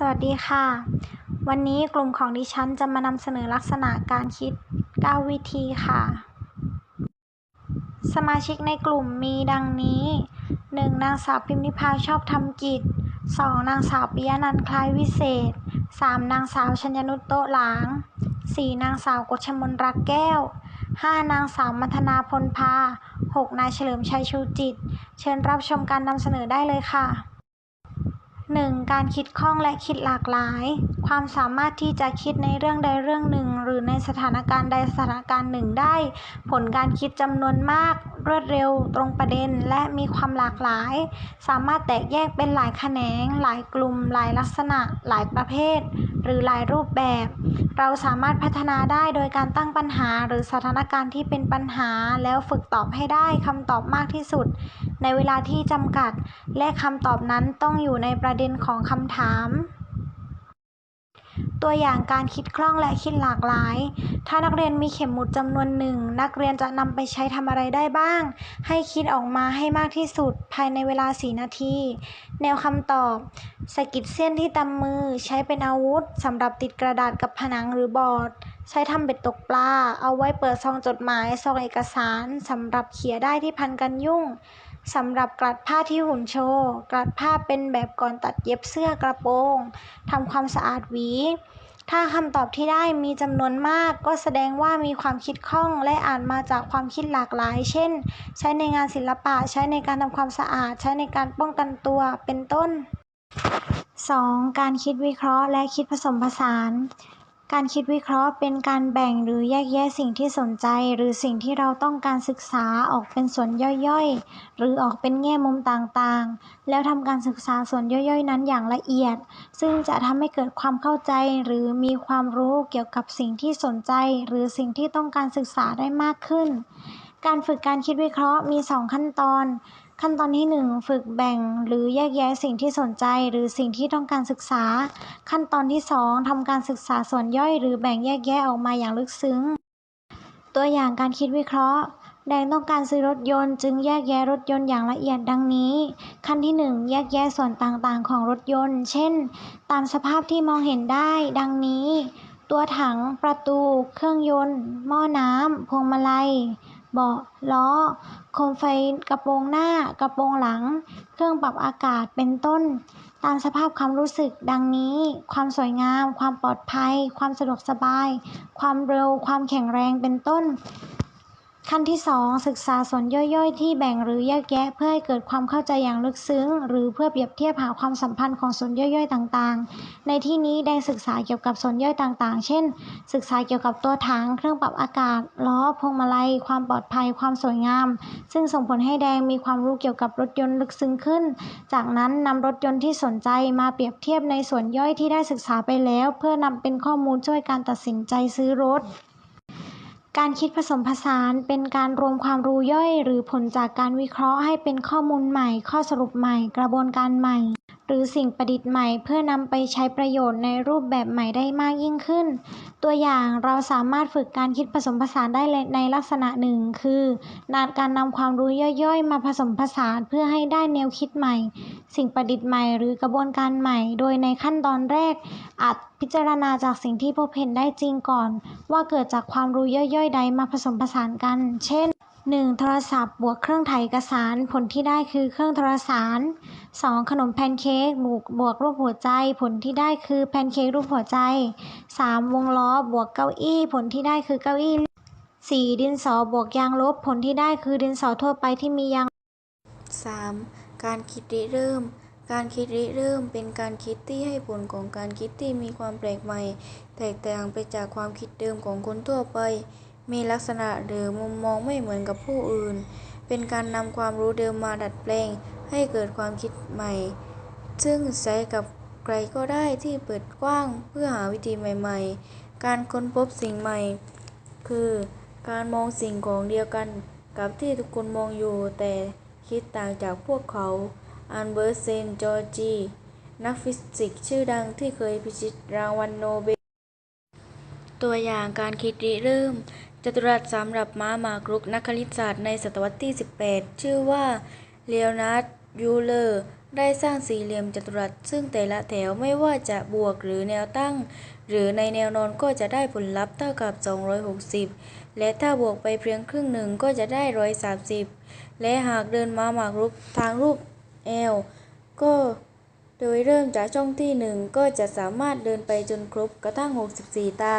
สวัสดีค่ะ วันนี้กลุ่มของดิฉันจะมานำเสนอลักษณะการคิด 9 วิธีค่ะ สมาชิกในกลุ่มมีดังนี้ 1. นางสาวพิมนิพาชอบทำกิจ 2. นางสาวปิยนันท์คล้ายวิเศษ 3. นางสาวชัญญนุชโตหลาง 4. นางสาวกชมนรักแก้ว 5. นางสาวมัทนาพลพา 6. นายเฉลิมชัยชูจิต เชิญรับชมการนำเสนอได้เลยค่ะ 1. การคิดคล่องและคิดหลากหลาย ความสามารถที่จะคิดในเรื่องใดเรื่องหนึ่ง หรือในสถานการณ์ใดสถานการณ์หนึ่งได้ ผลการคิดจำนวนมาก รวดเร็ว ตรงประเด็น และมีความหลากหลาย สามารถแตกแยกเป็นหลายแขนง หลายกลุ่ม หลายลักษณะ หลายประเภท หรือหลายรูปแบบ เราสามารถพัฒนาได้โดยการตั้งปัญหาหรือสถานการณ์ที่เป็นปัญหา แล้วฝึกตอบให้ได้คำตอบมากที่สุด ในเวลาที่จำกัด และคำตอบนั้นต้องอยู่ในประเด็นของคำถาม ตัวอย่างการคิดคล่องและคิดหลากหลาย ถ้านักเรียนมีเข็มหมุดจำนวนหนึ่ง นักเรียนจะนำไปใช้ทำอะไรได้บ้าง ให้คิดออกมาให้มากที่สุดภายในเวลา 4 นาที แนวคำตอบ สกิดเส้นที่ตำมือ ใช้เป็นอาวุธสำหรับติดกระดาษกับผนังหรือบอร์ด ใช้ทำเบ็ดตกปลา เอาไว้เปิดซองจดหมาย ซองเอกสารสำหรับเขี่ยได้ที่พันกันยุ่ง สำหรับกลัดผ้าที่หุ่นโชว์ กลัดผ้าเป็นแบบก่อนตัดเย็บเสื้อกระโปรงทำความสะอาดหวี ถ้าคำตอบที่ได้มีจำนวนมาก ก็แสดงว่ามีความคิดคล่องและอ่านมาจากความคิดหลากหลาย เช่น ใช้ในงานศิลปะ ใช้ในการทำความสะอาด ใช้ในการป้องกันตัว เป็นต้น 2. การคิดวิเคราะห์และคิดผสมผสาน การคิดวิเคราะห์เป็นการแบ่งหรือแยกแยะสิ่งที่สนใจ หรือสิ่งที่เราต้องการศึกษาออกเป็นส่วนย่อยๆ หรือออกเป็นแง่มุมต่างๆ แล้วทำการศึกษาส่วนย่อยๆ นั้นอย่างละเอียด ซึ่งจะทำให้เกิดความเข้าใจหรือมีความรู้เกี่ยวกับสิ่งที่สนใจ หรือสิ่งที่ต้องการศึกษาได้มากขึ้น การฝึกการคิดวิเคราะห์มี 2 ขั้นตอน ขั้นตอนที่ 1 ฝึกแบ่งหรือแยกแยะสิ่งที่สนใจหรือสิ่งที่ต้องการศึกษา ขั้นตอนที่ 2ทำการศึกษาส่วนย่อย หรือแบ่งแยกแยะออกมาอย่างลึกซึ้ง ตัวอย่างการคิดวิเคราะห์ แดงต้องการซื้อรถยนต์จึงแยกแยะรถยนต์อย่างละเอียดดังนี้ ขั้นที่ 1 แยกแยะส่วนต่างๆ ของรถยนต์ เช่น ตามสภาพที่มองเห็นได้ ดังนี้ ตัวถัง ประตู เครื่องยนต์ หม้อน้ำพวงมาลัย เบาะ ล้อ โคมไฟกระโปรงหน้า กระโปรงหลัง เครื่องปรับอากาศ เป็นต้น ตามสภาพความรู้สึก ดังนี้ ความสวยงาม ความปลอดภัย ความสะดวกสบาย ความเร็ว ความแข็งแรง เป็นต้น ขั้นที่ 2 ศึกษาส่วนย่อยๆ ที่แบ่งหรือแยกแยะ เพื่อให้เกิดความเข้าใจอย่างลึกซึ้ง หรือเพื่อเปรียบเทียบหาความสัมพันธ์ของส่วนย่อยๆ ต่างๆ ในที่นี้แดงศึกษาเกี่ยวกับส่วนย่อยต่างๆ เช่น ศึกษาเกี่ยวกับตัวถัง เครื่องปรับอากาศ ล้อ พวงมาลัย ความปลอดภัย ความสวยงาม ซึ่งส่งผลให้แดงมีความรู้เกี่ยวกับรถยนต์ลึกซึ้งขึ้น จากนั้นนำรถยนต์ที่สนใจมาเปรียบเทียบในส่วนย่อยที่ได้ศึกษาไปแล้ว เพื่อนำเป็นข้อมูลช่วยการตัดสินใจซื้อรถ การคิดผสมผสานเป็นการรวมความรู้ย่อยหรือผลจากการวิเคราะห์ให้เป็นข้อมูลใหม่ ข้อสรุปใหม่ กระบวนการใหม่ หรือสิ่งประดิษฐ์ใหม่เพื่อนำไปใช้ประโยชน์ในรูปแบบใหม่ได้มากยิ่งขึ้น ตัวอย่างเราสามารถฝึกการคิดผสมผสานได้ในลักษณะหนึ่ง คือการนำความรู้ย่อยๆ มาผสมผสานเพื่อให้ได้แนวคิดใหม่ สิ่งประดิษฐ์ใหม่หรือกระบวนการใหม่ โดยในขั้นตอนแรก อาจพิจารณาจากสิ่งที่พบเห็นได้จริงก่อน ว่าเกิดจากความรู้ย่อยๆ ใดมาผสมผสานกัน เช่น 1. โทรศัพท์บวกเครื่องถ่ายเอกสารผลที่ได้คือเครื่องโทรสาร 2. ขนมแพนเค้กบวกบวกรูปหัวใจ ผลที่ได้คือแพนเค้กรูปหัวใจ 3. วงล้อบวกเก้าอี้ผลที่ได้คือเก้าอี้ 4. ดินสอบวกยางลบผลที่ได้คือดินสอทั่วไปที่มียาง 3. การคิดริเริ่ม การคิดริเริ่มเป็นการคิดที่ให้ผลของการคิดที่มีความแปลกใหม่ แตกต่างไปจากความคิดเดิมของคนทั่วไป มีลักษณะหรือมุมมองไม่เหมือนกับผู้อื่น เป็นการนำความรู้เดิมมาดัดแปลงให้เกิดความคิดใหม่ ซึ่งใช้กับใครก็ได้ที่เปิดกว้างเพื่อหาวิธีใหม่ๆ การค้นพบสิ่งใหม่ คือการมองสิ่งของเดียวกันกับที่ทุกคนมองอยู่ แต่คิดต่างจากพวกเขาอันเบอร์เซนจอร์จี นักฟิสิกส์ชื่อดังที่เคยพิชิตรางวัลโนเบล ตัวอย่างการคิดริเริ่ม จตุรัสสำหรับม้าหมากรุกนักคณิตศาสตร์ในศตวรรษที่ 18 ชื่อว่าเลโอนาร์ดยูเลอร์ได้สร้างสี่เหลี่ยมจัตุรัส ซึ่งแต่ละแถวไม่ว่าจะบวกหรือแนวตั้ง หรือในแนวนอนก็จะได้ผลลัพธ์เท่ากับ 260 และถ้าบวกไปเพียงครึ่งหนึ่งก็จะได้ 130 และหากเดินมาหมากรุกทางรูป L ก็โดยเริ่มจากช่องที่ 1 ก็จะสามารถเดินไปจนครบกระทั่ง 64 ตา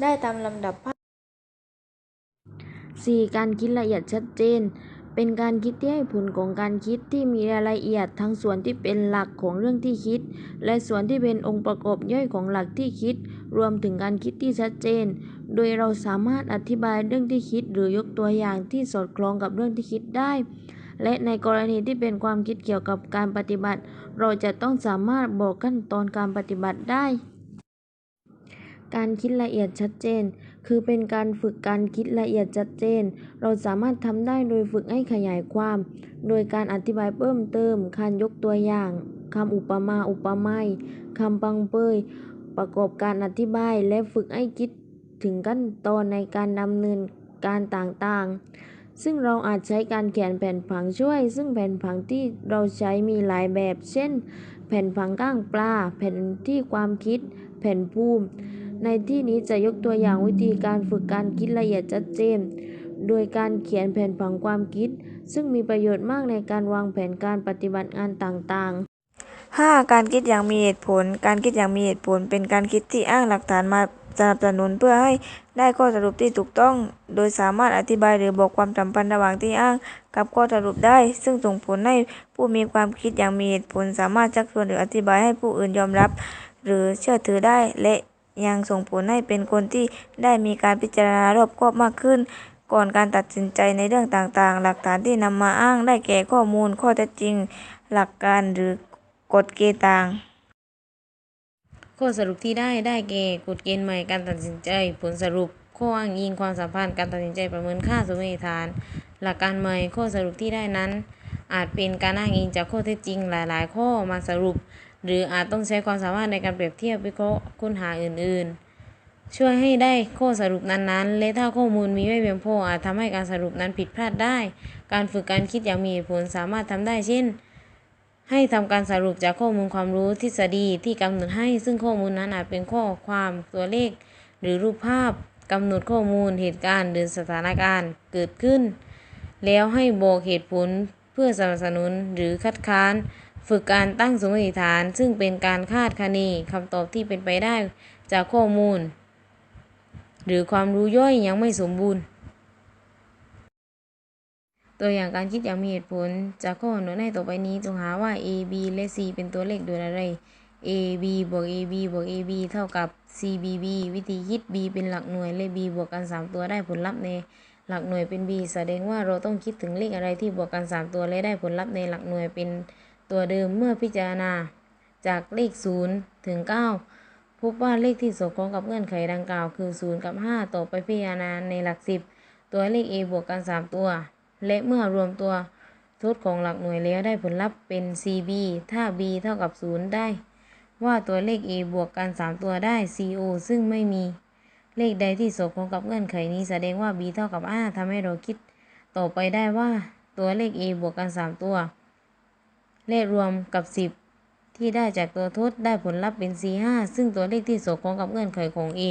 ได้ตามลำดับภาพ 4. การคิดละเอียดชัดเจน เป็นการคิดที่ให้ผลของการคิดที่มีรายละเอียดทั้งส่วนที่เป็นหลักของเรื่องที่คิด และส่วนที่เป็นองค์ประกอบย่อยของหลักที่คิด รวมถึงการคิดที่ชัดเจน โดยเราสามารถอธิบายเรื่องที่คิด หรือยกตัวอย่างที่สอดคล้องกับเรื่องที่คิดได้และในกรณีที่เป็นความคิดเกี่ยวกับการปฏิบัติ เราจะต้องสามารถบอกขั้นตอนการปฏิบัติได้ การคิดละเอียดชัดเจน คือเป็นการฝึกการคิดละเอียดชัดเจน เราสามารถทำได้โดยฝึกให้ขยายความ โดยการอธิบายเพิ่มเติม การยกตัวอย่างคำอุปมาอุปไมยคำปังเปย ประกอบการอธิบายและฝึกให้คิดถึงขั้นตอนในการดำเนินการต่างๆ ซึ่งเราอาจใช้การเขียนแผนผังช่วย ซึ่งแผนผังที่เราใช้มีหลายแบบ เช่น แผ่นผังก้างปลา แผ่นที่ความคิด แผ่นภูมิ ในที่นี้จะยกตัวอย่างวิธีการฝึกการคิดละเอียดชัดเจน โดยการเขียนแผนผังความคิด ซึ่งมีประโยชน์มากในการวางแผนการปฏิบัติงานต่างๆ 5. การคิดอย่างมีเหตุผล การคิดอย่างมีเหตุผล เป็นการคิดที่อ้างหลักฐานมาสนับสนุนเพื่อให้ได้ข้อสรุปที่ถูกต้อง โดยสามารถอธิบายหรือบอกความสัมพันธ์ระหว่างที่อ้าง กับข้อสรุปได้ ซึ่งส่งผลให้ผู้มีความคิดอย่างมีเหตุผล สามารถชักชวนหรืออธิบายให้ผู้อื่นยอมรับ หรือเชื่อถือได้และ ยังส่งผลให้เป็นคนที่ได้มีการพิจารณารอบคอบมากขึ้น ก่อนการตัดสินใจในเรื่องต่างๆ หลักฐานที่นำมาอ้างได้แก่ข้อมูลข้อเท็จจริง หลักการหรือกฎเกณฑ์ต่างข้อสรุปที่ได้ได้แก่กฎเกณฑ์ใหม่การตัดสินใจ ผลสรุป ข้ออ้างอิงความสัมพันธ์การตัดสินใจประเมินค่าสมมติฐาน หลักการใหม่ข้อสรุปที่ได้นั้น อาจเป็นการอ้างอิงจากข้อเท็จจริงหลาย ๆ ข้อมาสรุป หรืออาจต้องใช้ความสามารถในการเปรียบเทียบวิเคราะห์ค้นหาอื่น ๆ ช่วยให้ได้ข้อสรุปนั้นๆ และถ้าข้อมูลมีไม่เพียงพออาจทำให้การสรุปนั้นผิดพลาดได้ การฝึกการคิดอย่างมีเหตุผลสามารถทำได้เช่น ให้ทำการสรุปจากข้อมูลความรู้ทฤษฎีที่กำหนดให้ ซึ่งข้อมูลนั้นอาจเป็นข้อความตัวเลข หรือรูปภาพกำหนดข้อมูลเหตุการณ์หรือสถานการณ์เกิดขึ้น แล้วให้บอกเหตุผลเพื่อสนับสนุนหรือคัดค้าน ฝึกการตั้งสมมติฐาน ซึ่งเป็นการคาดคะเนคำตอบที่เป็นไปได้จากข้อมูล หรือความรู้ย่อยยังไม่สมบูรณ์ ตัวอย่างการคิดอย่างมีเหตุผล จากข้อกำหนดให้ต่อไปนี้จงหาว่า a b และ c เป็นตัวเลขโดยอะไร a b บวก a b บวก a b เท่ากับ c b b วิธีคิด b เป็นหลักหน่วยและ b บวกกัน 3 ตัวได้ผลลัพธ์ในหลักหน่วยเป็น b แสดงว่าเราต้องคิดถึงเลขอะไรที่บวกกัน 3 ตัวและได้ผลลัพธ์ในหลักหน่วยเป็น ตัวเดิมเมื่อพิจารณาจากเลข 0 ถึง 9 พบว่าเลขที่สอดคล้องกับเงื่อนไขดังกล่าว คือ 0 กับ 5 ต่อไปพิจารณาในหลัก 10 ตัวเลข a บวกกัน 3 ตัว และเมื่อรวมตัวทดของหลักหน่วยแล้วได้ผลลัพธ์เป็น cb ถ้า b เท่ากับ 0 ได้ ว่าตัวเลข a บวกกัน 3 ตัวได้ co ซึ่งไม่มีเลขใดที่สอดคล้องกับเงื่อนไขนี้แสดงว่า b เท่ากับ 5ทำให้เราคิด ต่อไปได้ว่าตัวเลข a บวกกัน 3 ตัว เลขรวมกับ 10 ที่ได้จากตัวทดได้ผลลัพธ์เป็น c5 ซึ่งตัวเลขที่สอดคล้องกับเงื่อนไขของ a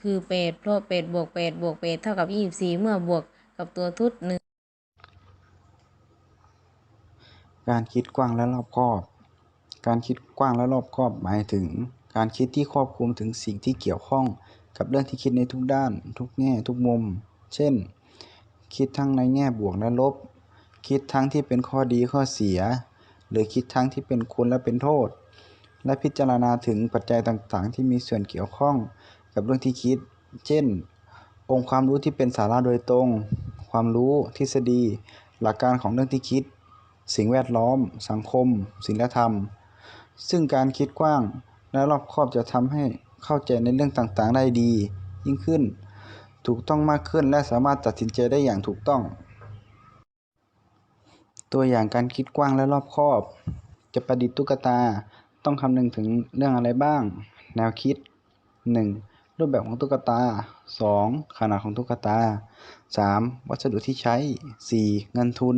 คือ 8 เพราะ 8 บวก 8 บวก 8 เท่ากับ 24 เมื่อบวกกับตัวทดหนึ่งการคิดกว้างและรอบคอบ การคิดกว้างและรอบคอบหมายถึง การคิดที่ครอบคลุมถึงสิ่งที่เกี่ยวข้องกับเรื่องที่คิดในทุกด้าน ทุกแง่ทุกมุม เช่น คิดทั้งในแง่บวกและลบ คิดทั้งที่เป็นข้อดีข้อเสีย หรือคิดทั้งที่เป็นคุณและเป็นโทษ และพิจารณาถึงปัจจัยต่างๆ ที่มีส่วนเกี่ยวข้องกับเรื่องที่คิด เช่น องค์ความรู้ที่เป็นสาระโดยตรง ความรู้ทฤษฎี หลักการของเรื่องที่คิด สิ่งแวดล้อม สังคมศีลธรรม ซึ่งการคิดกว้างและรอบครอบจะทำให้เข้าใจในเรื่องต่างๆ ได้ดี ยิ่งขึ้น ถูกต้องมากขึ้นและสามารถตัดสินใจได้อย่างถูกต้อง ตัวอย่างการคิดกว้างและรอบคอบ จะประดิษฐ์ตุ๊กตาต้องคำนึงถึงเรื่องอะไรบ้าง แนวคิด 1. รูปแบบของตุ๊กตา 2. ขนาดของตุ๊กตา 3. วัสดุที่ใช้ 4. เงินทุน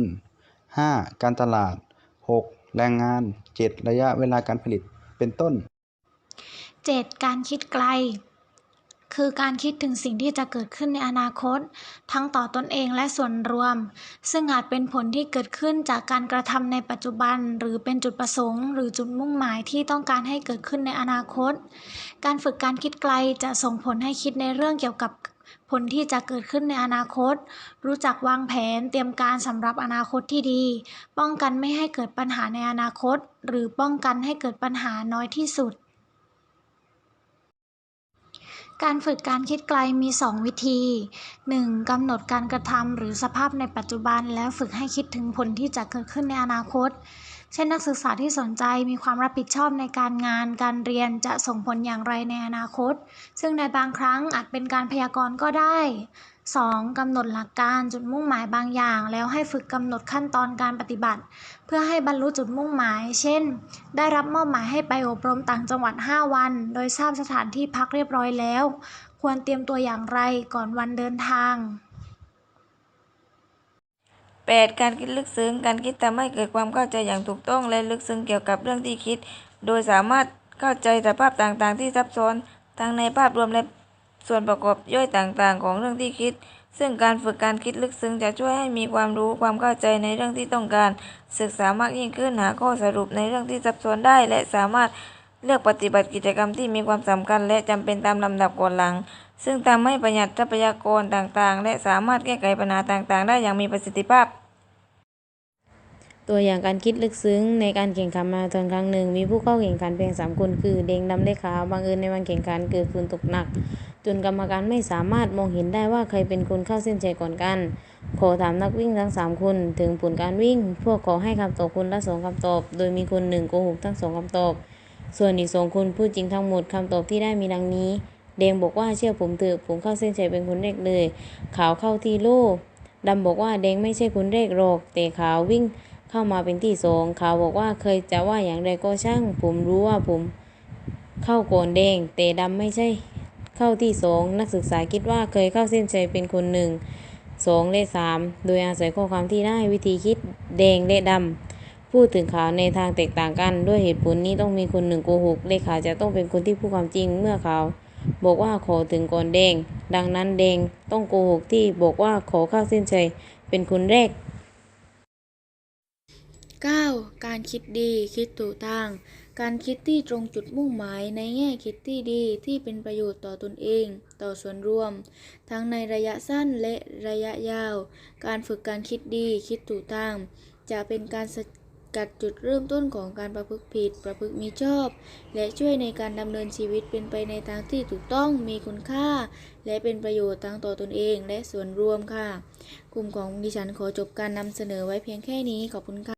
5. การตลาด 6. แรงงาน 7. ระยะเวลาการผลิตเป็นต้น 7. การคิดไกล คือการคิดถึงสิ่งที่จะเกิดขึ้นในอนาคต ทั้งต่อตนเองและส่วนรวม ซึ่งอาจเป็นผลที่เกิดขึ้นจากการกระทำในปัจจุบัน หรือเป็นจุดประสงค์ หรือจุดมุ่งหมายที่ต้องการให้เกิดขึ้นในอนาคต การฝึกการคิดไกลจะส่งผลให้คิดในเรื่องเกี่ยวกับผลที่จะเกิดขึ้นในอนาคต รู้จักวางแผนเตรียมการสำหรับอนาคตที่ดี ป้องกันไม่ให้เกิดปัญหาในอนาคต หรือป้องกันให้เกิดปัญหาน้อยที่สุด การฝึกการคิดไกลมี 2 วิธี 1. กำหนดการกระทำหรือสภาพในปัจจุบัน แล้วฝึกให้คิดถึงผลที่จะเกิดขึ้นในอนาคต เช่นนักศึกษาที่สนใจมีความรับผิดชอบในการงาน การเรียนจะส่งผลอย่างไรในอนาคต ซึ่งในบางครั้งอาจเป็นการพยากรณ์ก็ได้ 2. กำหนดหลักการจุดมุ่งหมายบางอย่าง แล้วให้ฝึกกำหนดขั้นตอนการปฏิบัติ เพื่อให้บรรลุจุดมุ่งหมาย เช่น ได้รับมอบหมายให้ไปอบรมต่างจังหวัด 5 วัน โดยทราบสถานที่พักเรียบร้อยแล้ว ควรเตรียมตัวอย่างไรก่อนวันเดินทาง 8. การคิดลึกซึ้ง การคิดทำให้เกิดความเข้าใจอย่างถูกต้องและลึกซึ้งเกี่ยวกับเรื่องที่คิด โดยสามารถเข้าใจสภาพต่างๆ ที่ซับซ้อนทั้งในภาพรวมและ ส่วนประกอบย่อยต่างๆ ของเรื่องที่คิด ซึ่งการฝึกการคิดลึกซึ้งจะช่วยให้มีความรู้ความเข้าใจในเรื่องที่ต้องการ ศึกษามากยิ่งขึ้นหาข้อสรุปในเรื่องที่ซับซ้อนได้ และสามารถเลือกปฏิบัติกิจกรรมที่มีความสำคัญ และจำเป็นตามลำดับก่อนหลัง ซึ่งทำให้ประหยัดทรัพยากรต่างๆ และสามารถแก้ไขปัญหาต่างๆ ได้อย่างมีประสิทธิภาพตัวอย่างการคิดลึกซึ้งในการแข่งขันมาราธอนครั้งหนึ่ง มีผู้เข้าแข่งขันเพียงสามคน คือแดงดำแลขาวบังเอิญในวันแข่งขันเกิดฝนตกหนัก จนกรรมการไม่สามารถมองเห็นได้ว่าใครเป็นคนเข้าเส้นชัยก่อนกัน ขอถามนักวิ่งทั้งสามคนถึงผลการวิ่ง พวกขอให้คำตอบคนละสองคำตอบ โดยมีคนหนึ่งโกหกทั้งสองคำตอบ ส่วนอีกสองคนพูดจริงทั้งหมดคำตอบที่ได้มีดังนี้แดงบอกว่าเชื่อผมเถอะผมเข้าเส้นชัยเป็นคนแรกเลย ขาวเข้าที่โล่ดำบอกว่าแดงไม่ใช่คนแรกหรอกแต่ขาววิ่งเข้ามาเป็นที่สองขาวบอกว่าเคยจะว่าอย่างไรก็ช่าง ผมรู้ว่าผมเข้าก่อนแดงแต่ดำไม่ใช่ เข้าที่สองนักศึกษาคิดว่าเคยเข้าเส้นชัยเป็นคนหนึ่งสองและสามโดยอาศัยข้อความที่ได้วิธีคิดแดงและดำพูดถึงขาวในทางแตกต่างกัน ด้วยเหตุผลนี้ต้องมีคนหนึ่งโกหกและขาวจะต้องเป็นคนที่พูดความจริงเมื่อขาวบอกว่าขอถึงก่อนแดง ดังนั้นแดงต้องโกหกที่บอกว่าขอเข้าเส้นชัยเป็นคนแรก 9. การคิดดีคิดถูกทาง การคิดที่ตรงจุดมุ่งหมายในแง่คิดที่ดีที่เป็นประโยชน์ต่อตนเอง ต่อส่วนรวม ทั้งในระยะสั้นและระยะยาว การฝึกการคิดดีคิดถูกทางจะเป็นการสกัดจุดเริ่มต้นของการประพฤติผิด ประพฤติมิชอบ และช่วยในการดำเนินชีวิตเป็นไปในทางที่ถูกต้องมีคุณค่า และเป็นประโยชน์ทั้งต่อตนเองและส่วนรวมค่ะ กลุ่มของดิฉันขอจบการนำเสนอไว้เพียงแค่นี้ขอบคุณค่ะ